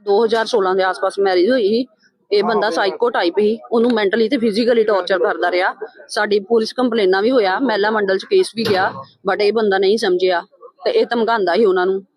2016 ਦੇ ਆਸ-ਪਾਸ ਮੈਰਿਜ ਹੋਈ ਸੀ। ਇਹ ਬੰਦਾ ਸਾਈਕੋ ਟਾਈਪ ਹੀ ਉਹਨੂੰ ਮੈਂਟਲੀ ਤੇ ਫਿਜ਼ੀਕਲੀ ਟੌਰਚਰ ਕਰਦਾ ਰਿਹਾ। ਸਾਡੀ ਪੁਲਿਸ ਕੰਪਲੇਨਾਂ ਵੀ ਹੋਇਆ। ਮਹਿਲਾ ਮੰਡਲ ਚ ਕੇਸ ਵੀ ਗਿਆ। ਬਟ ਇਹ ਬੰਦਾ ਨਹੀਂ ਸਮਝਿਆ। ਤੇ ਇਹ ਧਮਕਾਉਂਦਾ ਸੀ ਉਹਨਾਂ ਨੂੰ।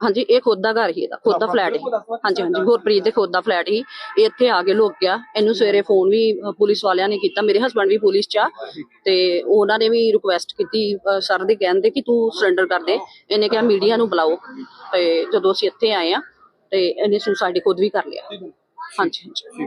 ਹਾਂਜੀ ਇਹ ਖੁਦ ਦਾ ਘਰ ਹੀ ਇਹਦਾ ਖੁਦ ਦਾ ਫਲੈਟ ਹੀ ਹਾਂਜੀ ਹਾਂਜੀ ਗੁਰਪ੍ਰੀਤ ਦੇ ਖੁਦ ਦਾ ਫਲੈਟ ਹੀ ਇਹ ਇੱਥੇ ਆ ਕੇ ਲੁਕ ਗਿਆ। ਇਹਨੂੰ ਸਵੇਰੇ ਫੋਨ ਵੀ ਪੁਲਿਸ ਵਾਲਿਆਂ ਨੇ ਕੀਤਾ। ਮੇਰੇ ਹਸਬੰਡ ਵੀ ਪੁਲਿਸ 'ਚ ਆ। ਤੇ ਉਹਨਾਂ ਨੇ ਵੀ ਰਿਕੁਐਸਟ ਕੀਤੀ ਸਰ ਦੇ ਕਹਿੰਦੇ ਕਿ ਤੂੰ ਸਰੈਂਡਰ ਕਰ ਦੇ। ਇਹਨੇ ਕਿਹਾ ਮੀਡੀਆ ਨੂੰ ਬੁਲਾਓ। ਤੇ ਜਦੋਂ ਅਸੀਂ ਇੱਥੇ ਆਏ ਆ ਤੇ ਇਹਨੇ ਸੁਸਾਈਡ ਖੁਦ ਵੀ ਕਰ ਲਿਆ। ਹਾਂਜੀ ਹਾਂਜੀ।